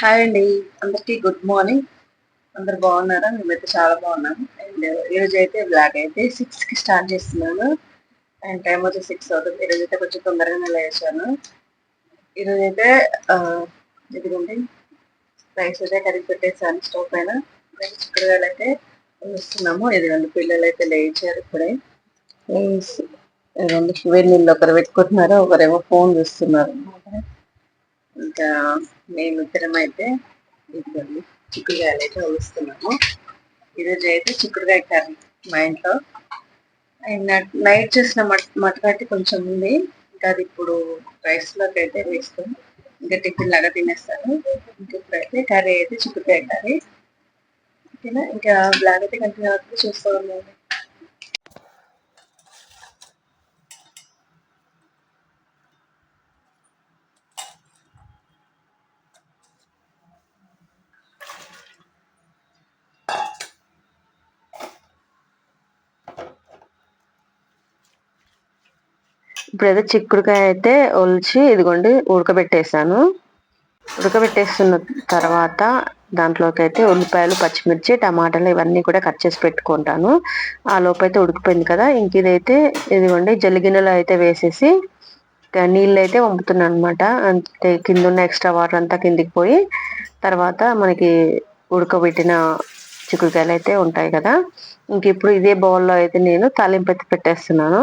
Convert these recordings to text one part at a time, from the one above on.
Hi అండి. అందరికీ good morning అందరు బాగున్నారా? మేమైతే చాలా బాగున్నాము. అండ్ ఈరోజు అయితే బ్లాక్ అయితే సిక్స్కి స్టార్ట్ చేస్తున్నాను. అండ్ టైం వచ్చి సిక్స్ అవుతుంది. ఈరోజు అయితే కొంచెం తొందరగానే లేచాను. ఈరోజు అయితే ఇదిగోండి రైస్ అయితే కడిగి పెట్టేసాను స్టవ్ పైన. then చిక్కుడుగాయలు అయితే వస్తున్నాము ఇదిగోండి పిల్లలు అయితే లేచారు ఇప్పుడే. ఇదిగోండి వేడి నీళ్ళు ఒకరు పెట్టుకుంటున్నారు. ఒకరేమో ఫోన్ చూస్తున్నారు. ఇంకా మేమిద్దరం అయితే ఇద్దరు చిక్కుడుకాయలు అయితే వస్తున్నాము. ఈరోజు అయితే చిక్కుడుకాయ కర్రీ మా ఇంట్లో. నైట్ చేసిన మట్ మటకాటి కొంచెం ఉంది. ఇంకా అది ఇప్పుడు రైస్లోకి అయితే వేస్తాం. ఇంకా టిఫిన్ లాగా తినేస్తాను. ఇంకా ఇప్పుడైతే కర్రీ అయితే చిక్కుడుకాయ కర్రీ. ఓకేనా? ఇంకా బ్లాగ్ అయితే కంటిన్యూ అవుతుంది. చూస్తూ ఉన్నాను ఇప్పుడైతే చిక్కుడుకాయ అయితే ఒలిచి ఇదిగోండి ఉడకబెట్టేసాను. ఉడకబెట్టేస్తున్న తర్వాత దాంట్లోకి అయితే ఉల్లిపాయలు పచ్చిమిర్చి టమాటాలు ఇవన్నీ కూడా కట్ చేసి పెట్టుకుంటాను. ఆ లోపైతే అయితే ఉడికిపోయింది కదా ఇంక ఇదైతే ఇదిగోండి జలిగినలో అయితే వేసేసి నీళ్ళు అయితే వంపుతున్నాను అనమాట అంతే కింద ఉన్న ఎక్స్ట్రా వాటర్ అంతా కిందికి పోయి తర్వాత మనకి ఉడకబెట్టిన చిక్కుడుకాయలు అయితే ఉంటాయి కదా. ఇంక ఇప్పుడు ఇదే బౌల్లో అయితే నేను తాలింపు అయితే పెట్టేస్తున్నాను.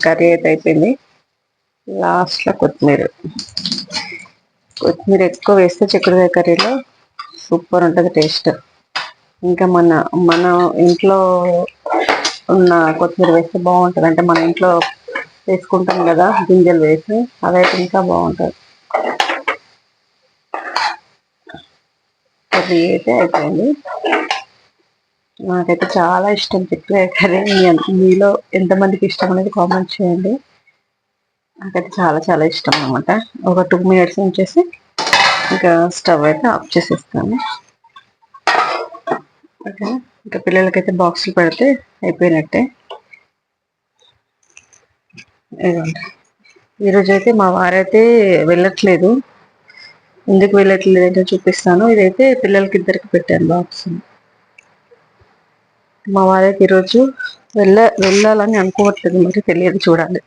కర్రీ అయితే అయిపోయింది. లాస్ట్లో కొత్తిమీర. కొత్తిమీర ఎక్కువ వేస్తే చిక్కుడుకాయ కర్రీలో సూపర్ ఉంటుంది టేస్ట్. ఇంకా మన మన ఇంట్లో ఉన్న కొత్తిమీర వేస్తే బాగుంటుంది. అంటే మన ఇంట్లో వేసుకుంటాం కదా గింజలు వేసి అదైతే ఇంకా బాగుంటుంది. కర్రీ అయితే అయిపోయింది. నాకైతే చాలా ఇష్టం చిక్కుడుకాయ కర్రీ. మీ- మీలో ఎంతమందికి ఇష్టం అనేది కామెంట్ చేయండి. నాకైతే చాలా చాలా ఇష్టం అనమాట ఒక టూ మినిట్స్ ఉంచేసి ఇంకా స్టవ్ అయితే ఆఫ్ చేసేస్తాను. ఓకే ఇంకా పిల్లలకైతే బాక్సులు పెడితే అయిపోయినట్టే. ఇదిగోండి. ఈరోజు అయితే మా వారైతే వెళ్ళట్లేదు. ఎందుకు వెళ్ళట్లేదు ఏంటో చూపిస్తాను. ఇదైతే పిల్లలకి ఇద్దరికి పెట్టాను బాక్స్. మా వారికి ఈరోజు వెళ్ళ వెళ్ళాలని అనుకోవట్లేదు మరి తెలియదు చూడాలి.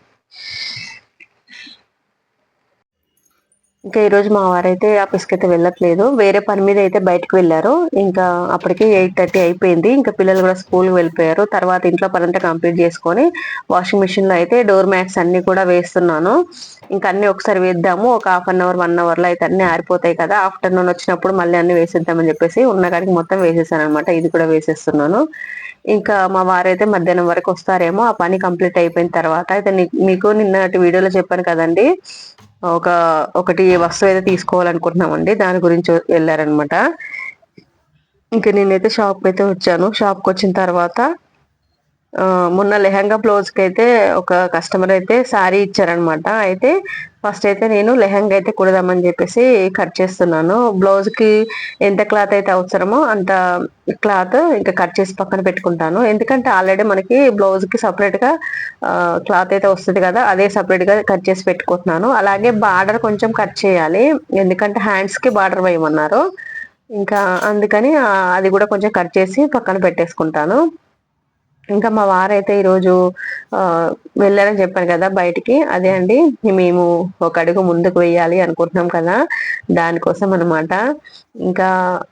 ఇంకా ఈరోజు మా వారైతే ఆఫీస్కి అయితే వెళ్ళట్లేదు. వేరే పని మీద అయితే బయటకు వెళ్ళారు. ఇంకా అప్పటికి ఎయిట్ థర్టీ అయిపోయింది. ఇంకా పిల్లలు కూడా స్కూల్కి వెళ్ళిపోయారు. తర్వాత ఇంట్లో పని అంతా కంప్లీట్ చేసుకొని వాషింగ్ మిషన్లో అయితే డోర్ మ్యాట్స్ అన్ని కూడా వేస్తున్నాను. ఇంకా అన్ని ఒకసారి వేద్దాము. ఒక హాఫ్ అన్ అవర్ వన్ అవర్లో అయితే అన్ని ఆరిపోతాయి కదా. ఆఫ్టర్నూన్ వచ్చినప్పుడు మళ్ళీ అన్ని వేసేద్దామని చెప్పేసి ఉన్న కాడికి మొత్తం వేసేసాను అనమాట ఇది కూడా వేసేస్తున్నాను. ఇంకా మా వారైతే మధ్యాహ్నం వరకు వస్తారేమో. ఆ పని కంప్లీట్ అయిపోయిన తర్వాత అయితే మీకు నిన్నటి వీడియోలో చెప్పాను కదండి. ఒక ఒకటి వస్తువు అయితే తీసుకోవాలనుకుంటున్నామండి. దాని గురించి వెళ్ళారనమాట ఇంకా నేనైతే షాప్ అయితే వచ్చాను. షాప్కి వచ్చిన తర్వాత మొన్న లెహంగా బ్లౌజ్కి అయితే ఒక కస్టమర్ అయితే శారీ ఇచ్చారనమాట అయితే ఫస్ట్ అయితే నేను లెహంగా అయితే కుడదామని చెప్పేసి కట్ చేస్తున్నాను. బ్లౌజ్కి ఎంత క్లాత్ అయితే అవసరమో అంత క్లాత్ ఇంకా కట్ చేసి పక్కన పెట్టుకుంటాను. ఎందుకంటే ఆల్రెడీ మనకి బ్లౌజ్కి సపరేట్గా క్లాత్ అయితే వస్తుంది కదా అదే సపరేట్గా కట్ చేసి పెట్టుకుంటున్నాను. అలాగే బార్డర్ కొంచెం కట్ చేయాలి. ఎందుకంటే హ్యాండ్స్కి బార్డర్ వేయమన్నారు. ఇంకా అందుకని అది కూడా కొంచెం కట్ చేసి పక్కన పెట్టేసుకుంటాను. ఇంకా మా వారైతే ఈరోజు వెళ్ళారని చెప్పాను కదా బయటికి. అదే అండి మేము ఒక అడుగు ముందుకు వెయ్యాలి అనుకుంటున్నాం కదా దానికోసం అనమాట ఇంకా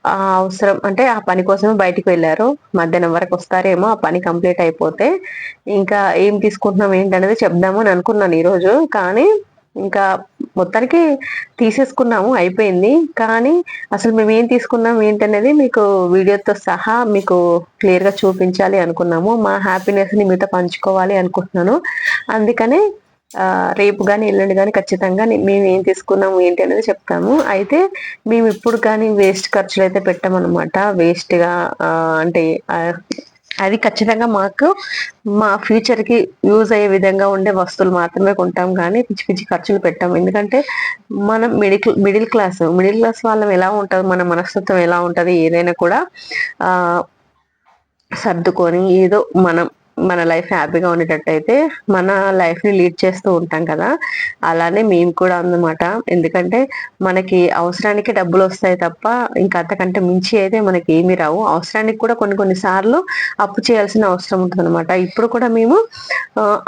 ఆ అవసరం అంటే ఆ పని కోసం బయటికి వెళ్ళారు. మధ్యాహ్నం వరకు వస్తారేమో ఆ పని కంప్లీట్ అయిపోతే ఇంకా ఏం తీసుకుంటున్నాం ఏంటనేది చెప్దాము అని అనుకున్నాను ఈరోజు. కానీ ఇంకా మొత్తానికి తీసేసుకున్నాము అయిపోయింది. కానీ అసలు మేము ఏం తీసుకున్నాం ఏంటనేది మీకు వీడియోతో సహా మీకు క్లియర్గా చూపించాలి అనుకున్నాము. మా హ్యాపీనెస్ని మీతో పంచుకోవాలి అనుకుంటున్నాను. అందుకనే రేపు కానీ ఎల్లుండి కానీ ఖచ్చితంగా మేము ఏం తీసుకున్నాము ఏంటి అనేది చెప్తాము. అయితే మేము ఇప్పుడు కానీ వేస్ట్ ఖర్చులు అయితే పెట్టామన్నమాట వేస్ట్గా అంటే అది ఖచ్చితంగా మాకు మా ఫ్యూచర్కి యూజ్ అయ్యే విధంగా ఉండే వస్తువులు మాత్రమే కొంటాం కానీ పిచ్చి పిచ్చి ఖర్చులు పెట్టాము ఎందుకంటే మనం middle middle class middle class వాళ్ళం ఎలా ఉంటుంది మన మనస్తత్వం ఎలా ఉంటుంది ఏదైనా కూడా సర్దుకొని ఏదో మనం మన లైఫ్ హ్యాపీగా ఉండేటట్టయితే మన లైఫ్ని లీడ్ చేస్తూ ఉంటాం కదా. అలానే మేము కూడా అన్నమాట. ఎందుకంటే మనకి అవసరానికి డబ్బులు వస్తాయి తప్ప ఇంకా అంతకంటే మించి అయితే మనకి ఏమి రావు. అవసరానికి కూడా కొన్ని కొన్ని సార్లు అప్పు చేయాల్సిన అవసరం ఉంటుంది అనమాట ఇప్పుడు కూడా మేము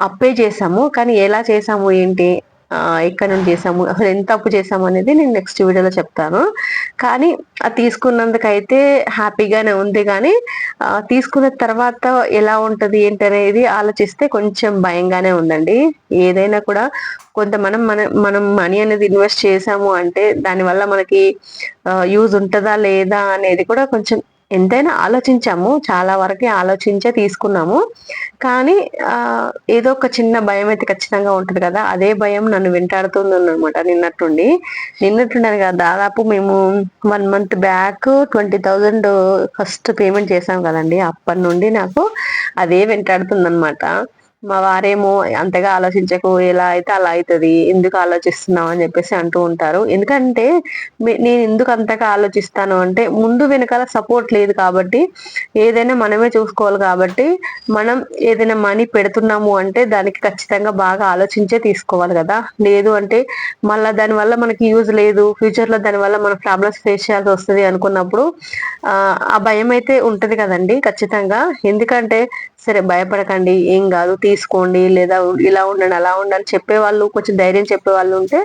అప్పే చేసాము. కానీ ఎలా చేసాము ఏంటి? ఎక్కడ నుండి చేసాము అసలు ఎంత అప్పు చేసాము అనేది నేను నెక్స్ట్ వీడియోలో చెప్తాను. కానీ అది తీసుకున్నందుకైతే హ్యాపీగానే ఉంది. కానీ తీసుకున్న తర్వాత ఎలా ఉంటుంది ఏంటి అనేది ఆలోచిస్తే కొంచెం భయంగానే ఉందండి. ఏదైనా కూడా కొంత మనం మన మనం మనీ అనేది ఇన్వెస్ట్ చేసాము అంటే దానివల్ల మనకి యూజ్ ఉంటుందా లేదా అనేది కూడా కొంచెం ఎంతైనా ఆలోచించాము చాలా వరకే ఆలోచించే తీసుకున్నాము. కానీ ఏదో ఒక చిన్న భయం అయితే ఖచ్చితంగా ఉంటుంది కదా అదే భయం నన్ను వెంటాడుతుంది అనమాట నిన్నట్టుండి. నిన్నట్టుండని కదా దాదాపు మేము one month back twenty thousand first payment చేసాం కదండి అప్పటి నుండి నాకు అదే వెంటాడుతుంది అనమాట మా వారేమో అంతగా ఆలోచించకు ఎలా అయితే అలా అవుతుంది ఎందుకు ఆలోచిస్తున్నావు అని చెప్పేసి అంటూ ఉంటారు. ఎందుకంటే నేను ఎందుకు అంతగా ఆలోచిస్తాను అంటే ముందు వెనకాల సపోర్ట్ లేదు కాబట్టి ఏదైనా మనమే చూసుకోవాలి కాబట్టి మనం ఏదైనా మనీ పెడుతున్నాము అంటే దానికి ఖచ్చితంగా బాగా ఆలోచించే తీసుకోవాలి కదా. లేదు అంటే మళ్ళీ దానివల్ల మనకి యూజ్ లేదు ఫ్యూచర్లో దానివల్ల మన ప్రాబ్లమ్స్ ఫేస్ చేయాల్సి వస్తుంది అనుకున్నప్పుడు ఆ భయం అయితే ఉంటది కదండి ఖచ్చితంగా. ఎందుకంటే సరే భయపడకండి ఏం కాదు తీసుకోండి లేదా ఇలా ఉండండి అలా ఉండాలి చెప్పే వాళ్ళు కొంచెం ధైర్యం చెప్పే వాళ్ళు ఉంటే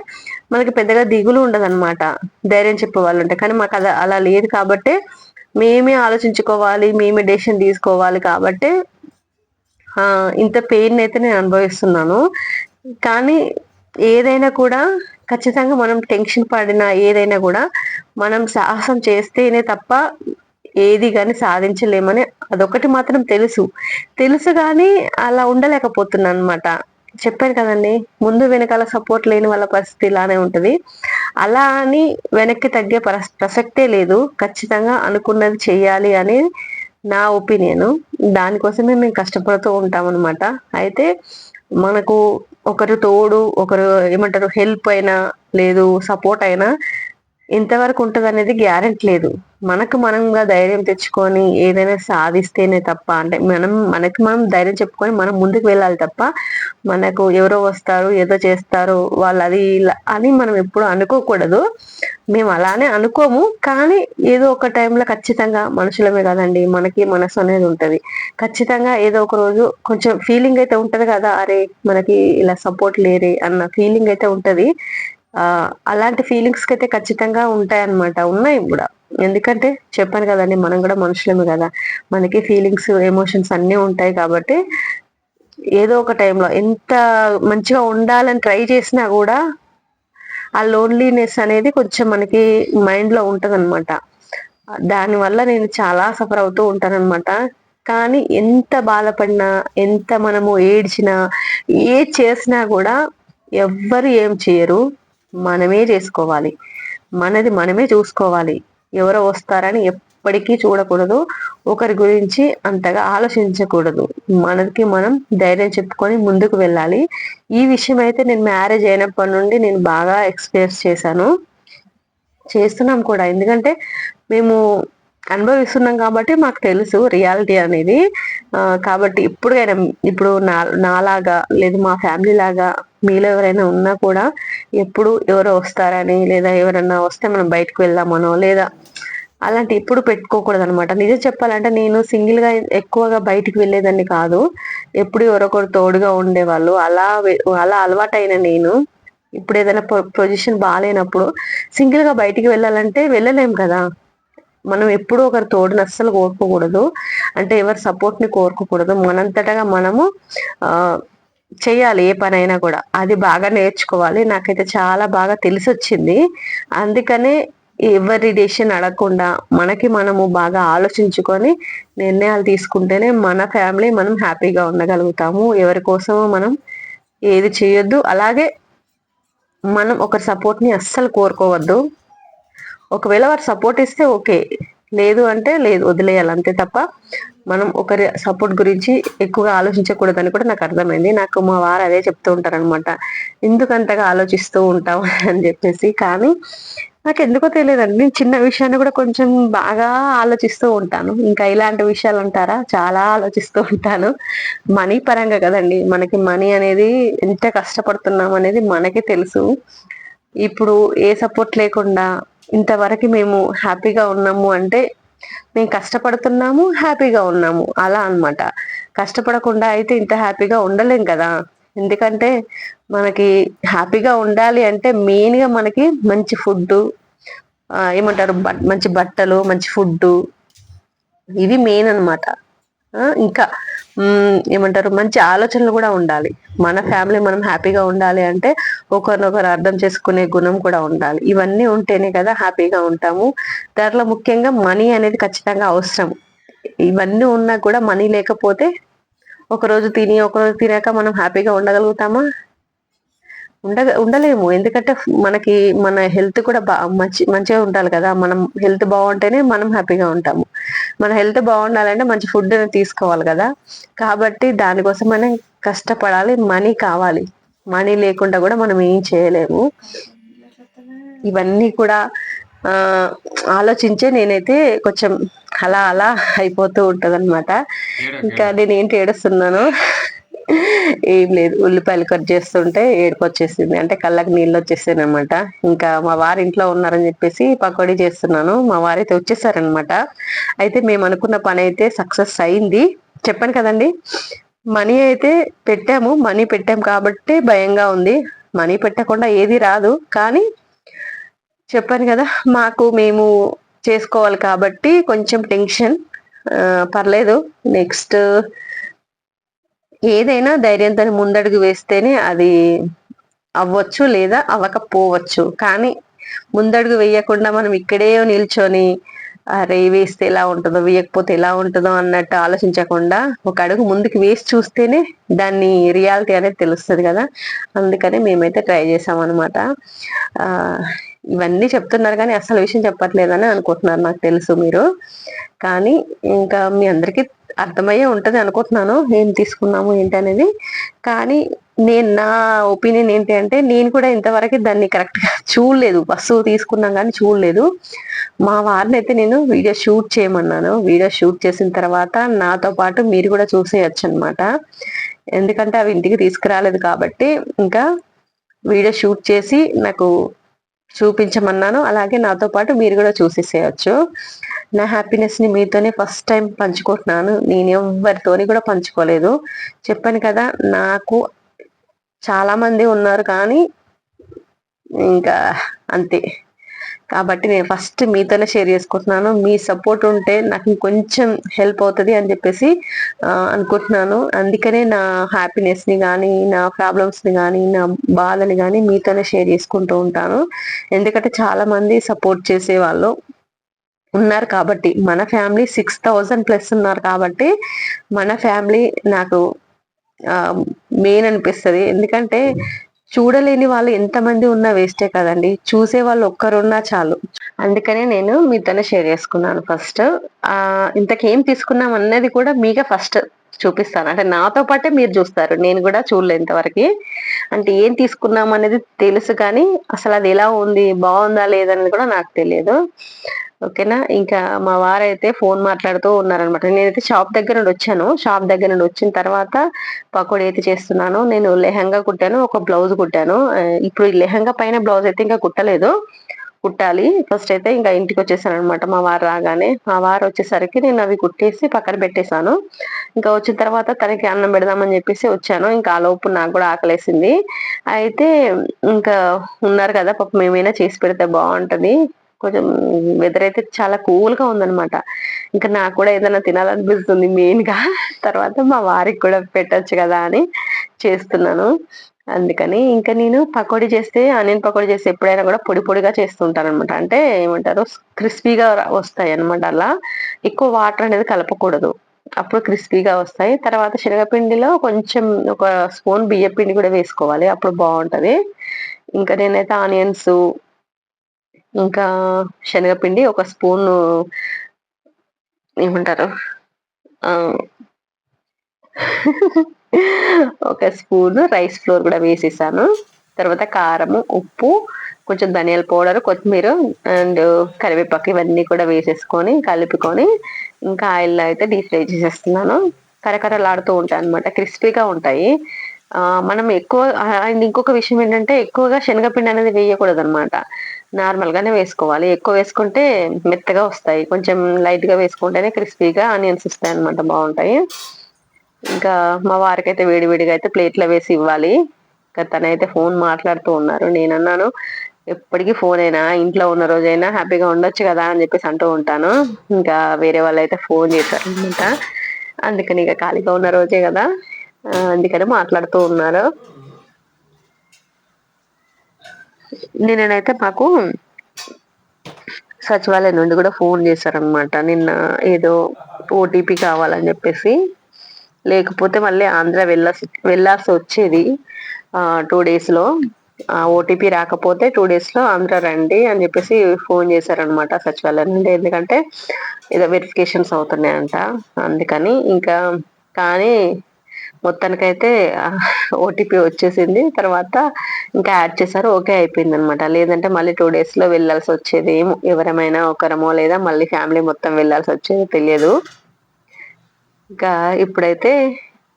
మనకి పెద్దగా దిగులు ఉండదు అనమాట ధైర్యం చెప్పే వాళ్ళు ఉంటే. కానీ మాకు అది అలా లేదు కాబట్టి మేమే ఆలోచించుకోవాలి మేమే డెసిషన్ తీసుకోవాలి కాబట్టి ఇంత పెయిన్ అయితే నేను అనుభవిస్తున్నాను. కానీ ఏదైనా కూడా ఖచ్చితంగా మనం టెన్షన్ పడిన ఏదైనా కూడా మనం సాహసం చేస్తేనే తప్ప ఏది కానీ సాధించలేమని అదొకటి మాత్రం తెలుసు. తెలుసు కానీ అలా ఉండలేకపోతున్నాను అనమాట చెప్పాను కదండి ముందు వెనకాల సపోర్ట్ లేని వాళ్ళ పరిస్థితి ఇలానే ఉంటుంది. అలా అని వెనక్కి తగ్గే ప్రసక్తే లేదు. ఖచ్చితంగా అనుకున్నది చెయ్యాలి అని నా ఒపీనియన్. దానికోసమే మేము కష్టపడుతూ ఉంటాం అనమాట అయితే మనకు ఒకరు తోడు ఒకరు ఏమంటారు హెల్ప్ అయినా లేదు సపోర్ట్ అయినా ఎంతవరకు ఉంటుంది అనేది గ్యారెంటీ లేదు. మనకు మనంగా ధైర్యం తెచ్చుకొని ఏదైనా సాధిస్తేనే తప్ప అంటే మనం మనకి మనం ధైర్యం చెప్పుకొని మనం ముందుకు వెళ్ళాలి తప్ప మనకు ఎవరో వస్తారు ఏదో చేస్తారు వాళ్ళు అది అని మనం ఎప్పుడు అనుకోకూడదు. మేము అలానే అనుకోము కానీ ఏదో ఒక టైంలో ఖచ్చితంగా మనుషులమే కదండి మనకి మనసు అనేది ఉంటుంది. ఖచ్చితంగా ఏదో ఒక రోజు కొంచెం ఫీలింగ్ అయితే ఉంటుంది కదా అరే మనకి ఇలా సపోర్ట్ లేరే అన్న ఫీలింగ్ అయితే ఉంటుంది. అలాంటి ఫీలింగ్స్ అయితే ఖచ్చితంగా ఉంటాయి అనమాట ఉన్నాయి కూడా. ఎందుకంటే చెప్పాను కదండి మనం కూడా మనుషులమే కదా. మనకి ఫీలింగ్స్ ఎమోషన్స్ అన్నీ ఉంటాయి కాబట్టి ఏదో ఒక టైంలో ఎంత మంచిగా ఉండాలని ట్రై చేసినా కూడా ఆ లోన్లీనెస్ అనేది కొంచెం మనకి మైండ్లో ఉంటుంది అనమాట దానివల్ల నేను చాలా సఫర్ అవుతూ ఉంటాననమాట కానీ ఎంత బాధపడినా ఎంత మనము ఏడ్చినా ఏ చేసినా కూడా ఎవ్వరు ఏం చేయరు. మనమే చేసుకోవాలి. మనది మనమే చూసుకోవాలి. ఎవరో వస్తారని ఎప్పటికీ చూడకూడదు. ఒకరి గురించి అంతగా ఆలోచించకూడదు. మనకి మనం ధైర్యం చెప్పుకొని ముందుకు వెళ్ళాలి. ఈ విషయం అయితే నేను మ్యారేజ్ అయినప్పటి నుండి నేను బాగా ఎక్స్పీరియన్స్ చేశాను. చేస్తున్నాం కూడా. ఎందుకంటే మేము అనుభవిస్తున్నాం కాబట్టి మాకు తెలుసు రియాలిటీ అనేది. కాబట్టి ఇప్పుడుకైనా ఇప్పుడు నా నాలాగా లేదు మా ఫ్యామిలీ లాగా మీలో ఎవరైనా ఉన్నా కూడా ఎప్పుడు ఎవరో వస్తారని లేదా ఎవరైనా వస్తే మనం బయటకు వెళ్దామనో లేదా అలాంటి ఎప్పుడు పెట్టుకోకూడదు అనమాట నిజం చెప్పాలంటే నేను సింగిల్గా ఎక్కువగా బయటికి వెళ్ళేదాన్ని కాదు. ఎప్పుడు ఎవరొకరు తోడుగా ఉండేవాళ్ళు. అలా అలా అలవాటైన నేను ఇప్పుడు ఏదైనా పొజిషన్ బాగాలేనప్పుడు సింగిల్గా బయటికి వెళ్ళాలంటే వెళ్ళలేం కదా. మనం ఎప్పుడూ ఒకరి తోడుని అస్సలు కోరుకోకూడదు. అంటే ఎవరి సపోర్ట్ని కోరుకోకూడదు. మనంతటగా మనము చేయాలి ఏ పనైనా కూడా. అది బాగా నేర్చుకోవాలి. నాకైతే చాలా బాగా తెలిసి వచ్చింది అందుకనే ఎవరి డెసిషన్ అడగకుండా మనకి మనము బాగా ఆలోచించుకొని నిర్ణయాలు తీసుకుంటేనే మన ఫ్యామిలీ మనం హ్యాపీగా ఉండగలుగుతాము. ఎవరి కోసమో మనం ఏది చేయొద్దు. అలాగే మనం ఒకరి సపోర్ట్ని అస్సలు కోరుకోవద్దు. ఒకవేళ వారు సపోర్ట్ ఇస్తే ఓకే లేదు అంటే లేదు వదిలేయాలి. అంతే తప్ప మనం ఒకరి సపోర్ట్ గురించి ఎక్కువగా ఆలోచించకూడదని కూడా నాకు అర్థమైంది. నాకు మా వారు అదే చెప్తూ ఉంటారనమాట ఎందుకంతగా ఆలోచిస్తూ ఉంటాం అని చెప్పేసి. కానీ నాకు ఎందుకో తెలియదండి. నేను చిన్న విషయాన్ని కూడా కొంచెం బాగా ఆలోచిస్తూ ఉంటాను. ఇంకా ఇలాంటి విషయాలు అంటారా? చాలా ఆలోచిస్తూ ఉంటాను. మనీ పరంగా కదండి. మనకి మనీ అనేది ఎంత కష్టపడుతున్నాం అనేది మనకే తెలుసు. ఇప్పుడు ఏ సపోర్ట్ లేకుండా ఇంతవరకు మేము హ్యాపీగా ఉన్నాము అంటే మేము కష్టపడుతున్నాము హ్యాపీగా ఉన్నాము. అలా అనమాట కష్టపడకుండా అయితే ఇంత హ్యాపీగా ఉండలేం కదా. ఎందుకంటే మనకి హ్యాపీగా ఉండాలి అంటే మెయిన్గా మనకి మంచి ఫుడ్ ఏమంటారు? మంచి బట్టలు మంచి ఫుడ్ ఇవి మెయిన్ అనమాట ఇంకా ఏమంటారు మంచి ఆలోచనలు కూడా ఉండాలి. మన ఫ్యామిలీ మనం హ్యాపీగా ఉండాలి అంటే ఒకరినొకరు అర్థం చేసుకునే గుణం కూడా ఉండాలి. ఇవన్నీ ఉంటేనే కదా హ్యాపీగా ఉంటాము. దాంట్లో ముఖ్యంగా మనీ అనేది ఖచ్చితంగా అవసరం. ఇవన్నీ ఉన్నా కూడా మనీ లేకపోతే ఒకరోజు తిని ఒకరోజు తినాక మనం హ్యాపీగా ఉండగలుగుతామా? ఉండ ఉండలేము. ఎందుకంటే మనకి మన హెల్త్ కూడా బా మంచి మంచిగా ఉండాలి కదా. మనం హెల్త్ బాగుంటేనే మనం హ్యాపీగా ఉంటాము. మన హెల్త్ బాగుండాలంటే మంచి ఫుడ్ తీసుకోవాలి కదా. కాబట్టి దానికోసం మనం కష్టపడాలి మనీ కావాలి. మనీ లేకుండా కూడా మనం ఏం చేయలేము. ఇవన్నీ కూడా ఆలోచించే నేనైతే కొంచెం అలా అలా అయిపోతూ ఉంటది అనమాట ఇంకా నేను ఏంటి ఏడుస్తున్నాను? ఏం లేదు. ఉల్లిపాయలు కట్ చేస్తుంటే ఏడుపు వచ్చేసింది అంటే కళ్ళకి నీళ్ళు వచ్చేసాను అనమాట ఇంకా మా వారి ఇంట్లో ఉన్నారని చెప్పేసి పకోడీ చేస్తున్నాను. మా వారైతే వచ్చేసారనమాట అయితే మేము అనుకున్న పని అయితే సక్సెస్ అయింది. చెప్పాను కదండి. మనీ అయితే పెట్టాము. మనీ పెట్టాం కాబట్టి భయంగా ఉంది. మనీ పెట్టకుండా ఏది రాదు. కానీ చెప్పాను కదా మాకు మేము చేసుకోవాలి కాబట్టి కొంచెం టెన్షన్. పర్లేదు. నెక్స్ట్ ఏదైనా ధైర్యంతో ముందడుగు వేస్తేనే అది అవ్వచ్చు లేదా అవ్వకపోవచ్చు. కానీ ముందడుగు వేయకుండా మనం ఇక్కడే నిల్చొని అరే వేస్తే ఎలా ఉంటుందో వేయకపోతే ఎలా ఉంటుందో అన్నట్టు ఆలోచించకుండా ఒక అడుగు ముందుకు వేసి చూస్తేనే దాన్ని రియాలిటీ అనేది తెలుస్తుంది కదా. అందుకని మేమైతే ట్రై చేసామన్నమాట. ఇవన్నీ చెప్తున్నారు కానీ అసలు విషయం చెప్పట్లేదని అనుకుంటున్నారు నాకు తెలుసు మీరు. కానీ ఇంకా మీ అందరికీ అర్థమయ్యే ఉంటది అనుకుంటున్నాను. ఏం తీసుకున్నాము ఏంటి అనేది కానీ నేను నా ఒపీనియన్ ఏంటి అంటే నేను కూడా ఇంతవరకు దాన్ని కరెక్ట్గా చూడలేదు. బస్సు తీసుకున్నాం కానీ చూడలేదు. మా వారిని అయితే నేను వీడియో షూట్ చేయమన్నాను. వీడియో షూట్ చేసిన తర్వాత నాతో పాటు మీరు కూడా చూసేయచ్చు అనమాట ఎందుకంటే అవి ఇంటికి తీసుకురాలేదు కాబట్టి ఇంకా వీడియో షూట్ చేసి నాకు చూపించమన్నాను. అలాగే నాతో పాటు మీరు కూడా చూసేసేయచ్చు. నా హ్యాపీనెస్ని మీతోనే ఫస్ట్ టైం పంచుకుంటున్నాను. నేను ఎవరితోని కూడా పంచుకోలేదు. చెప్పాను కదా నాకు చాలా మంది ఉన్నారు కానీ ఇంకా అంతే. కాబట్టి నేను ఫస్ట్ మీతోనే షేర్ చేసుకుంటున్నాను. మీ సపోర్ట్ ఉంటే నాకు ఇంకొంచెం హెల్ప్ అవుతుంది అని చెప్పేసి అనుకుంటున్నాను. అందుకనే నా హ్యాపీనెస్ని కానీ నా ప్రాబ్లమ్స్ని కానీ నా బాధని కానీ మీతోనే షేర్ చేసుకుంటూ ఉంటాను. ఎందుకంటే చాలా మంది సపోర్ట్ చేసే వాళ్ళు ఉన్నారు కాబట్టి మన ఫ్యామిలీ సిక్స్ థౌజండ్ ప్లస్ ఉన్నారు కాబట్టి మన ఫ్యామిలీ నాకు మెయిన్ అనిపిస్తుంది. ఎందుకంటే చూడలేని వాళ్ళు ఎంతమంది ఉన్నా వేస్టే కదండి. చూసే వాళ్ళు ఒక్కరున్నా చాలు. అందుకనే నేను మీతోనే షేర్ చేసుకున్నాను ఫస్ట్. ఆ ఇంతకేం తీసుకున్నాం అన్నది కూడా మీగా ఫస్ట్. చూపిస్తాను. అంటే నాతో పాటే మీరు చూస్తారు. నేను కూడా చూడలే ఇంతవరకు అంటే ఏం తీసుకున్నాం అనేది తెలుసు కానీ అసలు అది ఎలా ఉంది బాగుందా లేదనేది కూడా నాకు తెలియదు. ఓకేనా? ఇంకా మా వారైతే ఫోన్ మాట్లాడుతూ ఉన్నారనమాట నేనైతే షాప్ దగ్గర నుండి వచ్చాను. షాప్ దగ్గర నుండి వచ్చిన తర్వాత పకోడీ అయితే చేస్తున్నాను. నేను లెహంగా కుట్టాను ఒక బ్లౌజ్ కుట్టాను. ఇప్పుడు ఈ లెహంగా పైన బ్లౌజ్ అయితే ఇంకా కుట్టలేదు. కుట్టాలి. ఫస్ట్ అయితే ఇంకా ఇంటికి వచ్చేసాను అనమాట మా వారు రాగానే మా వారు వచ్చేసరికి నేను అవి కుట్టేసి పక్కన పెట్టేశాను. ఇంకా వచ్చిన తర్వాత తనకి అన్నం పెడదామని చెప్పేసి వచ్చాను. ఇంకా ఆ లోపు నాకు కూడా ఆకలేసింది. అయితే ఇంకా ఉన్నారు కదా పాప మేమైనా చేసి పెడితే బాగుంటుంది. కొంచెం వెదర్ అయితే చాలా కూల్గా ఇంకా నాకు కూడా ఏదైనా తినాలనిపిస్తుంది మెయిన్గా. తర్వాత మా వారికి కూడా పెట్టచ్చు కదా అని చేస్తున్నాను. అందుకని ఇంకా నేను పకోడీ చేస్తే ఆనియన్ పకోడీ చేస్తే ఎప్పుడైనా కూడా పొడి పొడిగా చేస్తుంటాను అనమాట అంటే ఏమంటారు క్రిస్పీగా వస్తాయి అనమాట అలా. ఎక్కువ వాటర్ అనేది కలపకూడదు. అప్పుడు క్రిస్పీగా వస్తాయి. తర్వాత శనగపిండిలో కొంచెం ఒక స్పూన్ బియ్య పిండి కూడా వేసుకోవాలి. అప్పుడు బాగుంటది. ఇంకా నేనైతే ఆనియన్స్ ఇంకా శనగపిండి ఒక స్పూన్ ఏమంటారు? ఒక స్పూన్ రైస్ ఫ్లోర్ కూడా వేసేసాను. తర్వాత కారము ఉప్పు కొంచెం ధనియాల పౌడర్ కొత్తిమీర అండ్ కరివేపాకు ఇవన్నీ కూడా వేసేసుకొని కలుపుకొని ఇంకా ఆయిల్ అయితే డీప్ ఫ్రై చేసేస్తున్నాను. కరకరలాడుతూ ఉంటాయి అనమాట క్రిస్పీగా ఉంటాయి. మనం ఎక్కువ అండ్ ఇంకొక విషయం ఏంటంటే ఎక్కువగా శనగపిండి అనేది వేయకూడదు అనమాట నార్మల్ గానే వేసుకోవాలి. ఎక్కువ వేసుకుంటే మెత్తగా వస్తాయి. కొంచెం లైట్గా వేసుకుంటేనే క్రిస్పీగా ఆనియన్స్ వస్తాయి అనమాట బాగుంటాయి. ఇంకా మా వారికి అయితే వేడివేడిగా అయితే ప్లేట్లో వేసి ఇవ్వాలి. ఇంకా తనైతే ఫోన్ మాట్లాడుతూ ఉన్నారు. నేను అన్నాను ఎప్పటికీ ఫోన్ అయినా ఇంట్లో ఉన్న రోజైనా హ్యాపీగా ఉండొచ్చు కదా అని చెప్పేసి అంటూ ఉంటాను. ఇంకా వేరే వాళ్ళు అయితే ఫోన్ చేశారు అనమాట అందుకని ఇక ఖాళీగా ఉన్న రోజే కదా. అందుకని మాట్లాడుతూ ఉన్నారు. నేనైతే మాకు సచివాలయం నుండి కూడా ఫోన్ చేశారనమాట నిన్న ఏదో ఓటీపీ కావాలని చెప్పేసి. లేకపోతే మళ్ళీ ఆంధ్ర వెళ్ళాల్సి వెళ్ళాల్సి వచ్చేది. టూ డేస్లో ఓటీపీ రాకపోతే టూ డేస్లో ఆంధ్ర రండి అని చెప్పేసి ఫోన్ చేశారనమాట సచివాలయం నుండి. ఎందుకంటే ఏదో వెరిఫికేషన్స్ అవుతున్నాయంట. అందుకని ఇంకా కానీ మొత్తానికైతే ఓటీపీ వచ్చేసింది. తర్వాత ఇంకా యాడ్ చేశారు ఓకే అయిపోయింది అనమాట లేదంటే మళ్ళీ టూ డేస్లో వెళ్ళాల్సి వచ్చేది ఎవరమైనా ఒకరమో లేదా మళ్ళీ ఫ్యామిలీ మొత్తం వెళ్ళాల్సి వచ్చేది తెలియదు. ఇంకా ఇప్పుడైతే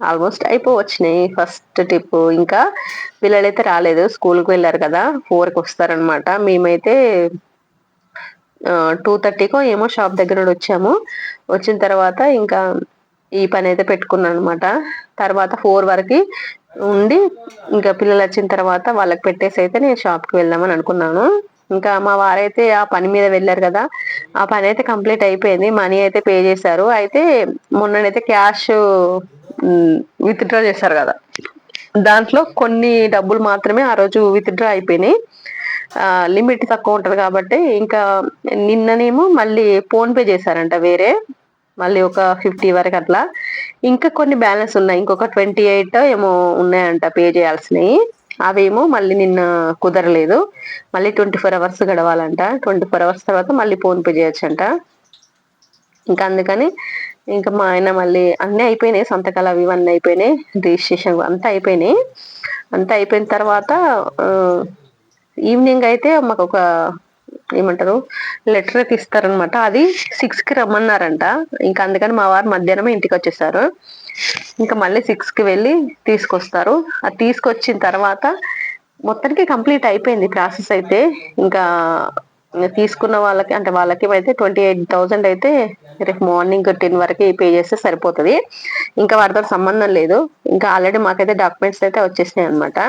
ఆల్మోస్ట్ అయిపోవచ్చినాయి ఫస్ట్ టిప్ ఇంకా పిల్లలైతే రాలేదు స్కూల్కి వెళ్ళారు కదా ఫోర్కి వస్తారనమాట. మేమైతే టూ థర్టీకో ఏమో షాప్ దగ్గర వచ్చాము. వచ్చిన తర్వాత ఇంకా ఈ పని అయితే పెట్టుకున్నాను అనమాట తర్వాత ఫోర్ వరకు ఉండి ఇంకా పిల్లలు వచ్చిన తర్వాత వాళ్ళకి పెట్టేసి అయితే నేను షాప్కి వెళ్దామని అనుకున్నాను. ఇంకా మా వారైతే ఆ పని మీద వెళ్ళారు కదా ఆ పని అయితే కంప్లీట్ అయిపోయింది. మనీ అయితే పే చేశారు. అయితే మొన్ననైతే క్యాష్ విత్డ్రా చేశారు కదా. దాంట్లో కొన్ని డబ్బులు మాత్రమే ఆ రోజు విత్డ్రా అయిపోయినాయి. లిమిట్ తక్కువ ఉంటుంది కాబట్టి ఇంకా నిన్ననేమో మళ్ళీ ఫోన్పే చేశారంట వేరే. మళ్ళీ ఒక ఫిఫ్టీ వరకు అట్లా. ఇంకా కొన్ని బ్యాలెన్స్ ఉన్నాయి. ఇంకొక ట్వంటీ ఎయిట్ ఏమో ఉన్నాయంట పే చేయాల్సినవి. అవేమో మళ్ళీ నిన్న కుదరలేదు. మళ్ళీ ట్వంటీ ఫోర్ అవర్స్ గడవాలంట. ట్వంటీ ఫోర్ అవర్స్ తర్వాత మళ్ళీ ఫోన్ పే చేయొచ్చంట. ఇంకా అందుకని ఇంకా మా ఆయన మళ్ళీ అన్నీ అయిపోయినాయి. సంతకాలు అవి ఇవన్నీ అయిపోయినాయి. రిజిస్ట్రేషన్ అంతా అయిపోయినాయి. అంతా అయిపోయిన తర్వాత ఈవినింగ్ అయితే మాకు ఒక ఏమంటారు లెటర్ అయితే ఇస్తారనమాట అది సిక్స్కి రమ్మన్నారంట. ఇంకా అందుకని మా వారు మధ్యాహ్నం ఇంటికి వచ్చేసారు. ఇంకా మళ్ళీ సిక్స్కి వెళ్ళి తీసుకొస్తారు. అది తీసుకొచ్చిన తర్వాత మొత్తానికి కంప్లీట్ అయిపోయింది ప్రాసెస్ అయితే. ఇంకా తీసుకున్న వాళ్ళకి అంటే వాళ్ళకి అయితే ట్వంటీ ఎయిట్ థౌసండ్ అయితే రేపు మార్నింగ్ టెన్ వరకు పే చేస్తే సరిపోతుంది. ఇంకా వాటితో సంబంధం లేదు. ఇంకా ఆల్రెడీ మాకైతే డాక్యుమెంట్స్ అయితే వచ్చేసినాయి అనమాట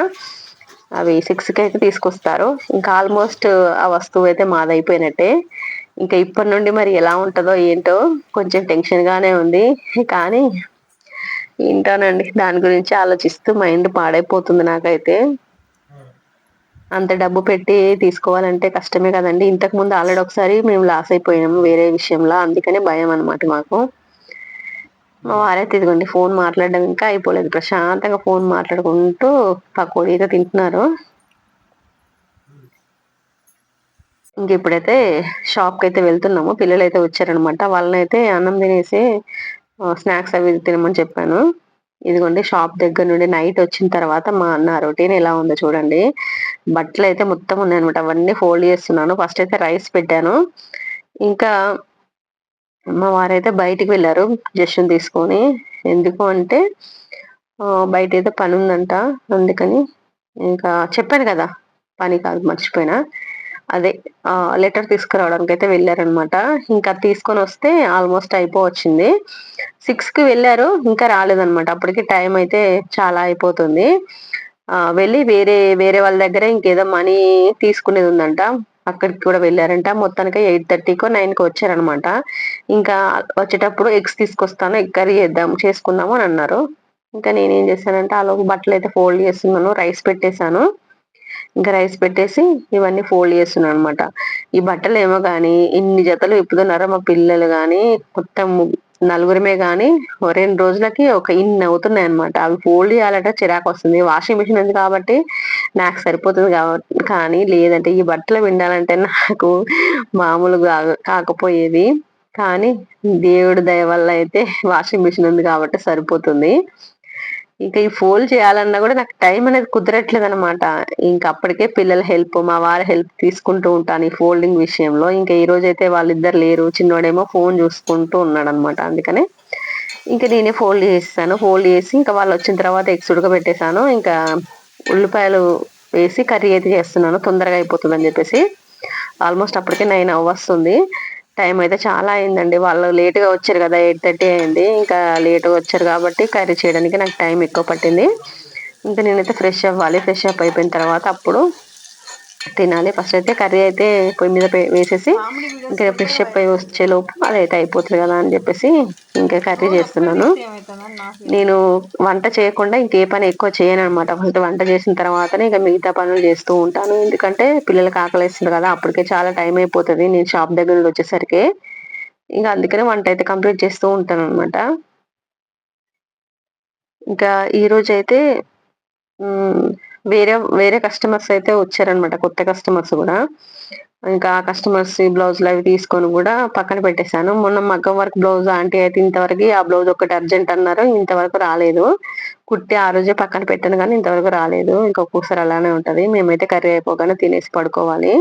అవి సిక్స్కి అయితే తీసుకొస్తారు. ఇంకా ఆల్మోస్ట్ ఆ వస్తువు అయితే మాదైపోయినట్టే. ఇంకా ఇప్పటి నుండి మరి ఎలా ఉంటుందో ఏంటో కొంచెం టెన్షన్ గానే ఉంది. కానీ ఏంటోనండి దాని గురించి ఆలోచిస్తూ మైండ్ పాడైపోతుంది నాకైతే. అంత డబ్బు పెట్టి తీసుకోవాలంటే కష్టమే కదండి. ఇంతకు ముందు ఆల్రెడీ ఒకసారి మేము లాస్ అయిపోయినాము వేరే విషయంలో. అందుకనే భయం అనమాట మాకు. మా వారైతే ఇదిగోండి ఫోన్ మాట్లాడడం ఇంకా అయిపోలేదు. ప్రశాంతంగా ఫోన్ మాట్లాడుకుంటూ పకోడీగా తింటున్నారు. ఇంక ఇప్పుడైతే షాప్కి అయితే వెళ్తున్నాము. పిల్లలు అయితే వచ్చారనమాట. వాళ్ళని అయితే అన్నం తినేసి స్నాక్స్ అవి తినమని చెప్పాను. ఇదిగోండి షాప్ దగ్గర నుండి నైట్ వచ్చిన తర్వాత మా అన్న రొటీన్ ఎలా ఉందో చూడండి. బట్టలు అయితే మొత్తం ఉన్నాయన్నమాట. అవన్నీ ఫోల్డ్ చేస్తున్నాను. ఫస్ట్ అయితే రైస్ పెట్టాను. ఇంకా అమ్మవారైతే బయటికి వెళ్ళారు జస్ట్ని తీసుకొని. ఎందుకు అంటే బయట అయితే పని ఉందంట అందుకని ఇంకా చెప్పాను కదా పని కాదు మర్చిపోయినా. అదే లెటర్ తీసుకురావడానికి అయితే వెళ్ళారనమాట. ఇంకా తీసుకొని వస్తే ఆల్మోస్ట్ అయిపోవచ్చింది. సిక్స్కి వెళ్ళారు ఇంకా రాలేదనమాట. అప్పటికి టైం అయితే చాలా అయిపోతుంది. వెళ్ళి వేరే వేరే వాళ్ళ దగ్గర ఇంకేదో మనీ తీసుకునేది ఉందంట. అక్కడికి కూడా వెళ్ళారంట. మొత్తానికి ఎయిట్ థర్టీకో నైన్కి వచ్చారనమాట. ఇంకా వచ్చేటప్పుడు ఎగ్స్ తీసుకొస్తాను ఎగ్ కర్రీ చేద్దాం చేసుకుందాము అని అన్నారు. ఇంకా నేనేం చేశానంటే ఆ లోపు బట్టలు అయితే ఫోల్డ్ చేస్తున్నాను రైస్ పెట్టేశాను. ఇంకా రైస్ పెట్టేసి ఇవన్నీ ఫోల్డ్ చేస్తున్నాను అనమాట. ఈ బట్టలు ఏమో కానీ ఇన్ని జతలు ఇప్పుతున్నారో మా పిల్లలు కానీ మొత్తం నలుగురమే కానీ రెండు రోజులకి ఒక ఇన్ని అవుతున్నాయి అనమాట అవి ఫోల్డ్ చేయాలంటే చిరాకు వస్తుంది. వాషింగ్ మిషన్ ఉంది కాబట్టి నాకు సరిపోతుంది కాబట్టి కానీ లేదంటే ఈ బట్టలు విండాలంటే నాకు మామూలుగా కాకపోయేది. కానీ దేవుడి దయ వల్ల అయితే వాషింగ్ మిషన్ ఉంది కాబట్టి సరిపోతుంది. ఇంకా ఈ ఫోల్డ్ చేయాలన్నా కూడా నాకు టైం అనేది కుదరట్లేదు అనమాట ఇంకా అప్పటికే పిల్లల హెల్ప్ మా వారి హెల్ప్ తీసుకుంటూ ఉంటాను ఈ ఫోల్డింగ్ విషయంలో. ఇంకా ఈ రోజు అయితే వాళ్ళిద్దరు లేరు చిన్నోడేమో ఫోన్ చూసుకుంటూ ఉన్నాడు అనమాట అందుకనే. ఇంకా నేనే ఫోల్డ్ చేస్తాను ఫోల్డ్ చేసి ఇంకా వాళ్ళు వచ్చిన తర్వాత ఎగ్స్ ఉడకబెట్టేశాను. ఇంకా ఉల్లిపాయలు వేసి కర్రీ అయితే చేస్తున్నాను. తొందరగా అయిపోతుంది అని చెప్పేసి ఆల్మోస్ట్ అప్పటికే నైన్ వస్తుంది టైం అయితే చాలా అయిందండి. వాళ్ళు లేట్గా వచ్చారు కదా ఎయిట్ థర్టీ అయింది. ఇంకా లేట్గా వచ్చారు కాబట్టి కర్రీ చేయడానికి నాకు టైం ఎక్కువ పట్టింది. ఇంకా నేనైతే ఫ్రెష్ అవ్వాలి. ఫ్రెష్ అప్ అయిపోయిన తర్వాత అప్పుడు తినాలి. ఫస్ట్ అయితే కర్రీ అయితే పొయ్యి మీద వేసేసి ఇంకా ఫ్రెష్ అప్ అయి వచ్చే లోపు అదైతే అయిపోతుంది కదా అని చెప్పేసి ఇంకా కర్రీ చేస్తున్నాను. నేను వంట చేయకుండా ఇంకే పని ఎక్కువ చేయను అనమాట ఫస్ట్ వంట చేసిన తర్వాతనే ఇంకా మిగతా పనులు చేస్తూ ఉంటాను. ఎందుకంటే పిల్లలకి ఆకలిస్తుంది కదా అప్పటికే చాలా టైం అయిపోతుంది. నేను షాప్ దగ్గర వచ్చేసరికి ఇంకా అందుకనే వంట అయితే కంప్లీట్ చేస్తూ ఉంటాను అనమాట ఇంకా ఈ రోజు అయితే మ్, వేరే వేరే కస్టమర్స్ అయితే వచ్చారనమాట కొత్త కస్టమర్స్ కూడా. ఇంకా కస్టమర్స్ బ్లౌజ్లు అవి తీసుకొని కూడా పక్కన పెట్టేశాను. మొన్న మగ్గం వర్క్ బ్లౌజ్ ఆంటీ అయితే ఇంతవరకు ఆ బ్లౌజ్ ఒకటి అర్జెంట్ అన్నారు. ఇంతవరకు రాలేదు. కుట్టి ఆ రోజే పక్కన పెట్టాను కానీ ఇంతవరకు రాలేదు. ఇంకొకసారి అలానే ఉంటది. మేమైతే కర్రీ అయిపోగానే తినేసి పడుకోవాలి.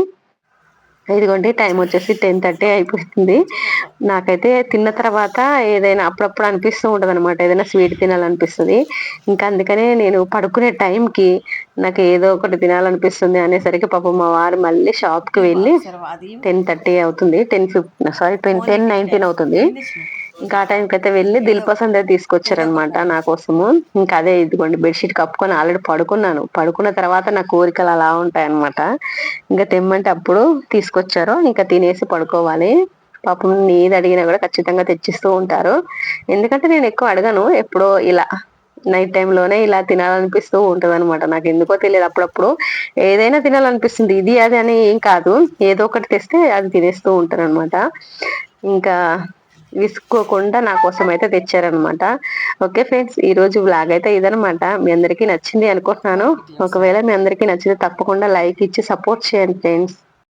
ఇదిగోండి టైం వచ్చేసి టెన్ థర్టీ అయిపోతుంది నాకైతే తిన్న తర్వాత ఏదైనా అప్పుడప్పుడు అనిపిస్తూ ఉంటుంది అనమాట ఏదైనా స్వీట్ తినాలనిపిస్తుంది. ఇంకా అందుకనే నేను పడుకునే టైంకి నాకు ఏదో ఒకటి తినాలనిపిస్తుంది అనేసరికి పాపం మా వారు మళ్ళీ షాప్కి వెళ్ళి టెన్ థర్టీ అవుతుంది ten fifty sorry ten ten nineteen అవుతుంది. ఇంకా ఆ టైంకి అయితే వెళ్ళి దిల్ పసంద్ అయితే తీసుకొచ్చారనమాట నా కోసము. ఇంకా అదే ఇదిగోండి బెడ్షీట్ కప్పుకొని ఆల్రెడీ పడుకున్నాను. పడుకున్న తర్వాత నా కోరికలు అలా ఉంటాయి అనమాట ఇంకా తెమ్మంటే అప్పుడు తీసుకొచ్చారు. ఇంకా తినేసి పడుకోవాలి. పాపం నీది అడిగినా కూడా ఖచ్చితంగా తెచ్చిస్తూ ఉంటారు. ఎందుకంటే నేను ఎక్కువ అడగను ఎప్పుడో ఇలా నైట్ టైంలోనే ఇలా తినాలనిపిస్తూ ఉంటుంది అనమాట నాకు ఎందుకో తెలియదు. అప్పుడప్పుడు ఏదైనా తినాలనిపిస్తుంది. ఇది అది అని ఏం కాదు. ఏదో ఒకటి తెస్తే అది తినేస్తూ ఉంటాను అనమాట ఇంకా విసుకోకుండా నా కోసం అయితే తెచ్చారనమాట ఓకే ఫ్రెండ్స్ ఈ రోజు వ్లాగ్ అయితే ఇదనమాట మీ అందరికీ నచ్చింది అనుకుంటున్నాను. ఒకవేళ మీ అందరికీ నచ్చితే తప్పకుండా లైక్ ఇచ్చి సపోర్ట్ చేయండి ఫ్రెండ్స్.